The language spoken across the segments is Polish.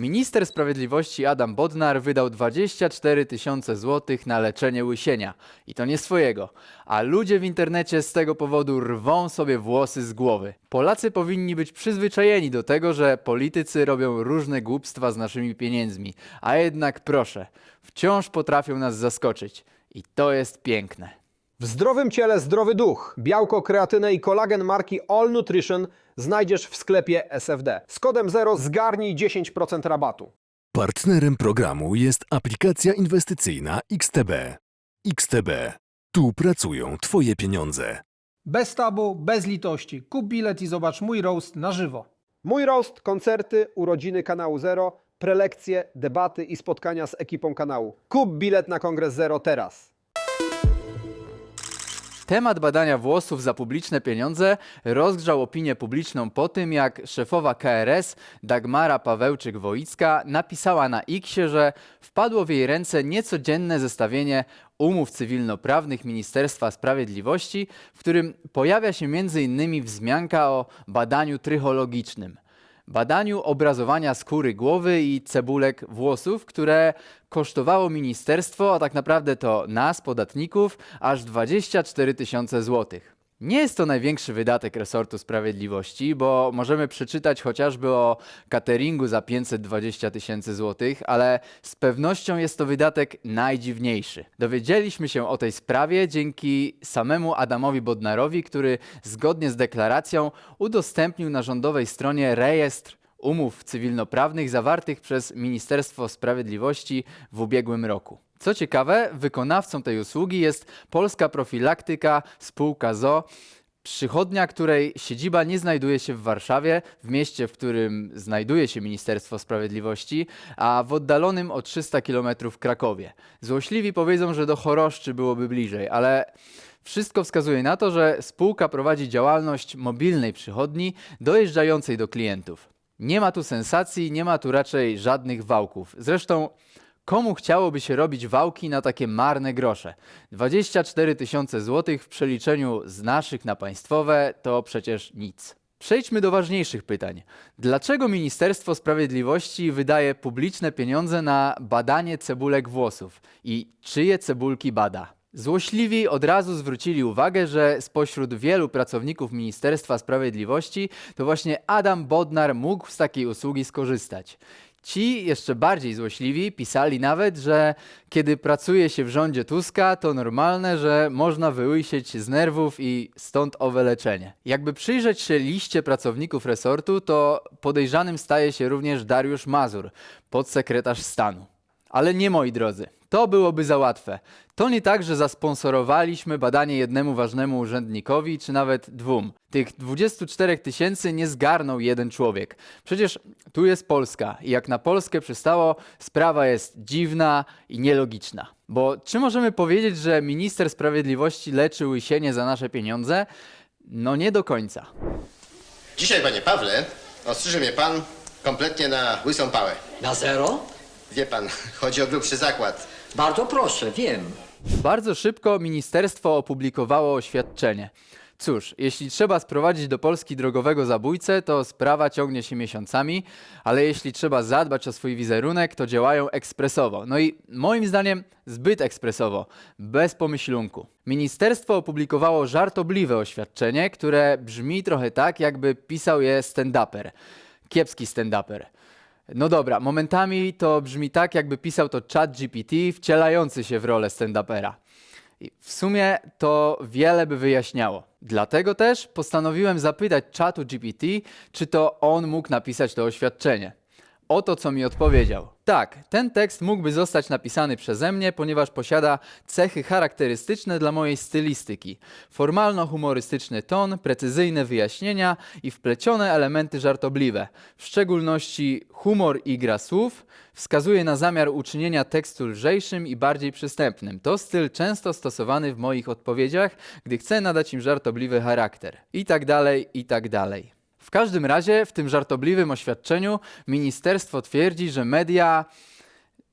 Minister Sprawiedliwości Adam Bodnar wydał 24 tysiące złotych na leczenie łysienia. I to nie swojego. A ludzie w internecie z tego powodu rwą sobie włosy z głowy. Polacy powinni być przyzwyczajeni do tego, że politycy robią różne głupstwa z naszymi pieniędzmi. A jednak proszę, wciąż potrafią nas zaskoczyć. I to jest piękne. W zdrowym ciele zdrowy duch. Białko, kreatynę i kolagen marki All Nutrition znajdziesz w sklepie SFD. Z kodem 0 zgarnij 10% rabatu. Partnerem programu jest aplikacja inwestycyjna XTB. XTB. Tu pracują Twoje pieniądze. Bez tabu, bez litości. Kup bilet i zobacz mój roast na żywo. Mój roast, koncerty, urodziny kanału Zero, prelekcje, debaty i spotkania z ekipą kanału. Kup bilet na Kongres Zero teraz. Temat badania włosów za publiczne pieniądze rozgrzał opinię publiczną po tym, jak szefowa KRS Dagmara Pawełczyk-Woicka napisała na Xie, że wpadło w jej ręce niecodzienne zestawienie umów cywilnoprawnych Ministerstwa Sprawiedliwości, w którym pojawia się m.in. wzmianka o badaniu trychologicznym badaniu obrazowania skóry głowy i cebulek włosów, które kosztowało ministerstwo, a tak naprawdę to nas, podatników, aż 24 tysiące złotych. Nie jest to największy wydatek resortu sprawiedliwości, bo możemy przeczytać chociażby o cateringu za 520 tysięcy złotych, ale z pewnością jest to wydatek najdziwniejszy. Dowiedzieliśmy się o tej sprawie dzięki samemu Adamowi Bodnarowi, który zgodnie z deklaracją udostępnił na rządowej stronie rejestr umów cywilnoprawnych zawartych przez Ministerstwo Sprawiedliwości w ubiegłym roku. Co ciekawe, wykonawcą tej usługi jest Polska Profilaktyka Spółka ZO, przychodnia, której siedziba nie znajduje się w Warszawie, w mieście, w którym znajduje się Ministerstwo Sprawiedliwości, a w oddalonym o 300 km Krakowie. Złośliwi powiedzą, że do Choroszczy byłoby bliżej, ale wszystko wskazuje na to, że spółka prowadzi działalność mobilnej przychodni dojeżdżającej do klientów. Nie ma tu sensacji, nie ma tu raczej żadnych wałków. Zresztą Komu chciałoby się robić wałki na takie marne grosze? 24 tysiące złotych w przeliczeniu z naszych na państwowe to przecież nic. Przejdźmy do ważniejszych pytań. Dlaczego Ministerstwo Sprawiedliwości wydaje publiczne pieniądze na badanie cebulek włosów i czyje cebulki bada? Złośliwi od razu zwrócili uwagę, że spośród wielu pracowników Ministerstwa Sprawiedliwości to właśnie Adam Bodnar mógł z takiej usługi skorzystać. Ci jeszcze bardziej złośliwi pisali nawet, że kiedy pracuje się w rządzie Tuska, to normalne, że można wyłysieć z nerwów i stąd owe leczenie. Jakby przyjrzeć się liście pracowników resortu, to podejrzanym staje się również Dariusz Mazur, podsekretarz stanu. Ale nie moi drodzy, to byłoby za łatwe. To nie tak, że zasponsorowaliśmy badanie jednemu ważnemu urzędnikowi, czy nawet dwóm. Tych 24 tysięcy nie zgarnął jeden człowiek. Przecież tu jest Polska i jak na Polskę przystało, sprawa jest dziwna i nielogiczna. Bo czy możemy powiedzieć, że minister sprawiedliwości leczy łysienie za nasze pieniądze? No nie do końca. Dzisiaj, panie Pawle, ostrzyże mnie pan kompletnie na łysą pałę. Na zero? Wie pan, chodzi o grubszy zakład. Bardzo proszę, wiem. Bardzo szybko ministerstwo opublikowało oświadczenie. Cóż, jeśli trzeba sprowadzić do Polski drogowego zabójcę, to sprawa ciągnie się miesiącami, ale jeśli trzeba zadbać o swój wizerunek, to działają ekspresowo. No i moim zdaniem zbyt ekspresowo, bez pomyślunku. Ministerstwo opublikowało żartobliwe oświadczenie, które brzmi trochę tak, jakby pisał je stand-uper. Kiepski stand-uper. No dobra, momentami to brzmi tak, jakby pisał to chat GPT wcielający się w rolę stand-upera. W sumie to wiele by wyjaśniało. Dlatego też postanowiłem zapytać czatu GPT, czy to on mógł napisać to oświadczenie. Oto co mi odpowiedział. Tak, ten tekst mógłby zostać napisany przeze mnie, ponieważ posiada cechy charakterystyczne dla mojej stylistyki. Formalno-humorystyczny ton, precyzyjne wyjaśnienia i wplecione elementy żartobliwe. W szczególności humor i gra słów wskazuje na zamiar uczynienia tekstu lżejszym i bardziej przystępnym. To styl często stosowany w moich odpowiedziach, gdy chcę nadać im żartobliwy charakter. I tak dalej, i tak dalej. W każdym razie w tym żartobliwym oświadczeniu ministerstwo twierdzi, że media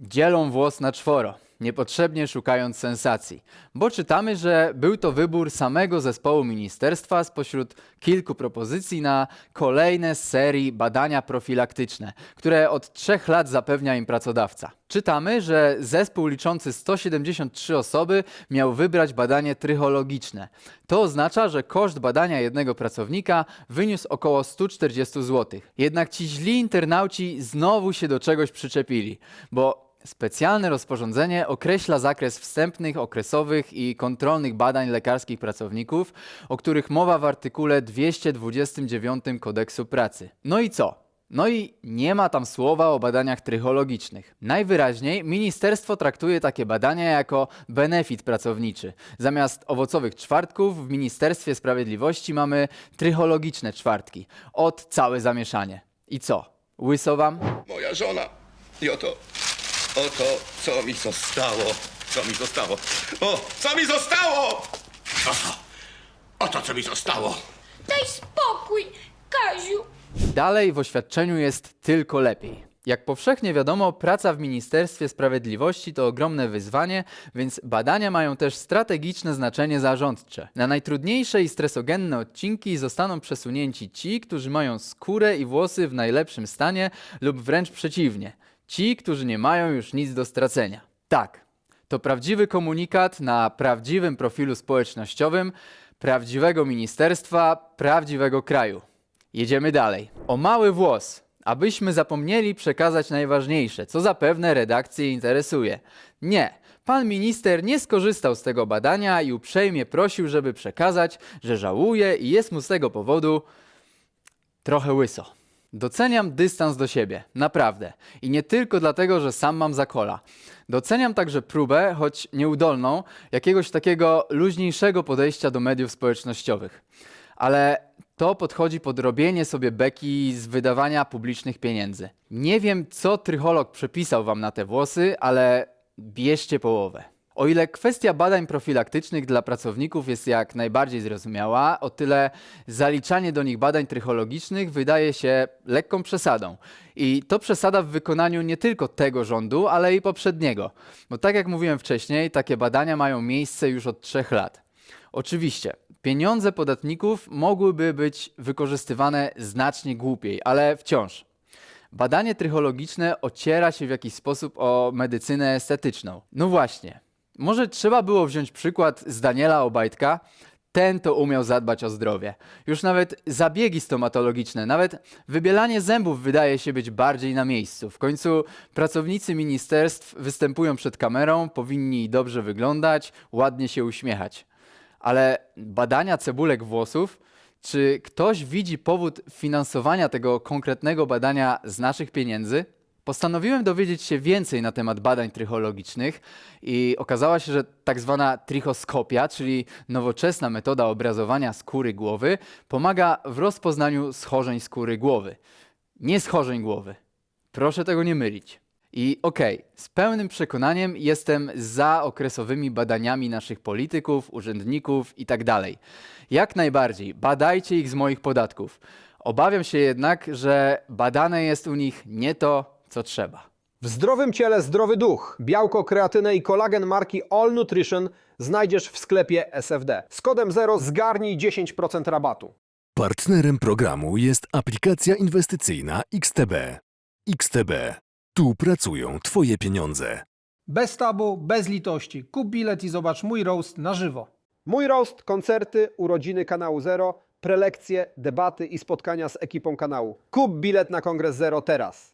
dzielą włos na czworo. Niepotrzebnie szukając sensacji, bo czytamy, że był to wybór samego zespołu ministerstwa spośród kilku propozycji na kolejne serii badania profilaktyczne, które od trzech lat zapewnia im pracodawca. Czytamy, że zespół liczący 173 osoby miał wybrać badanie trychologiczne. To oznacza, że koszt badania jednego pracownika wyniósł około 140 zł. Jednak ci źli internauci znowu się do czegoś przyczepili, bo Specjalne rozporządzenie określa zakres wstępnych, okresowych i kontrolnych badań lekarskich pracowników, o których mowa w artykule 229 kodeksu pracy. No i co? No i nie ma tam słowa o badaniach trychologicznych. Najwyraźniej ministerstwo traktuje takie badania jako benefit pracowniczy. Zamiast owocowych czwartków w Ministerstwie Sprawiedliwości mamy trychologiczne czwartki. Od całe zamieszanie. I co? Łyso wam? Moja żona. I oto, oto, co mi zostało. Co mi zostało? O, co mi zostało? Oto, oto, co mi zostało. Daj spokój, Kaziu. Dalej w oświadczeniu jest tylko lepiej. Jak powszechnie wiadomo, praca w Ministerstwie Sprawiedliwości to ogromne wyzwanie, więc badania mają też strategiczne znaczenie zarządcze. Na najtrudniejsze i stresogenne odcinki zostaną przesunięci ci, którzy mają skórę i włosy w najlepszym stanie lub wręcz przeciwnie, ci, którzy nie mają już nic do stracenia. Tak, to prawdziwy komunikat na prawdziwym profilu społecznościowym prawdziwego ministerstwa, prawdziwego kraju. Jedziemy dalej. O mały włos, abyśmy zapomnieli przekazać najważniejsze, co zapewne redakcję interesuje. Nie, pan minister nie skorzystał z tego badania i uprzejmie prosił, żeby przekazać, że żałuje i jest mu z tego powodu trochę łyso. Doceniam dystans do siebie, naprawdę. I nie tylko dlatego, że sam mam zakola. Doceniam także próbę, choć nieudolną, jakiegoś takiego luźniejszego podejścia do mediów społecznościowych. Ale to podchodzi pod robienie sobie beki z wydawania publicznych pieniędzy. Nie wiem, co trycholog przepisał wam na te włosy, ale bierzcie połowę. O ile kwestia badań profilaktycznych dla pracowników jest jak najbardziej zrozumiała, o tyle zaliczanie do nich badań trychologicznych wydaje się lekką przesadą. I to przesada w wykonaniu nie tylko tego rządu, ale i poprzedniego. Bo tak jak mówiłem wcześniej, takie badania mają miejsce już od trzech lat. Oczywiście, pieniądze podatników mogłyby być wykorzystywane znacznie głupiej, ale wciąż. Badanie trychologiczne ociera się w jakiś sposób o medycynę estetyczną. No właśnie, może trzeba było wziąć przykład z Daniela Obajtka. Ten to umiał zadbać o zdrowie. Już nawet zabiegi stomatologiczne, nawet wybielanie zębów wydaje się być bardziej na miejscu. W końcu pracownicy ministerstw występują przed kamerą, powinni dobrze wyglądać, ładnie się uśmiechać. Ale badania cebulek włosów, czy ktoś widzi powód finansowania tego konkretnego badania z naszych pieniędzy? Postanowiłem dowiedzieć się więcej na temat badań trychologicznych i okazało się, że tak zwana trichoskopia, czyli nowoczesna metoda obrazowania skóry głowy, pomaga w rozpoznaniu schorzeń skóry głowy. Nie schorzeń głowy. Proszę tego nie mylić. I okej, z pełnym przekonaniem jestem za okresowymi badaniami naszych polityków, urzędników itd. Jak najbardziej, badajcie ich z moich podatków. Obawiam się jednak, że badane jest u nich nie to, co trzeba. W zdrowym ciele zdrowy duch. Białko, kreatynę i kolagen marki All Nutrition znajdziesz w sklepie SFD. Z kodem 0 zgarnij 10% rabatu. Partnerem programu jest aplikacja inwestycyjna XTB. XTB. Tu pracują Twoje pieniądze. Bez tabu, bez litości. Kup bilet i zobacz mój roast na żywo. Mój roast, koncerty, urodziny kanału Zero, prelekcje, debaty i spotkania z ekipą kanału. Kup bilet na Kongres Zero teraz.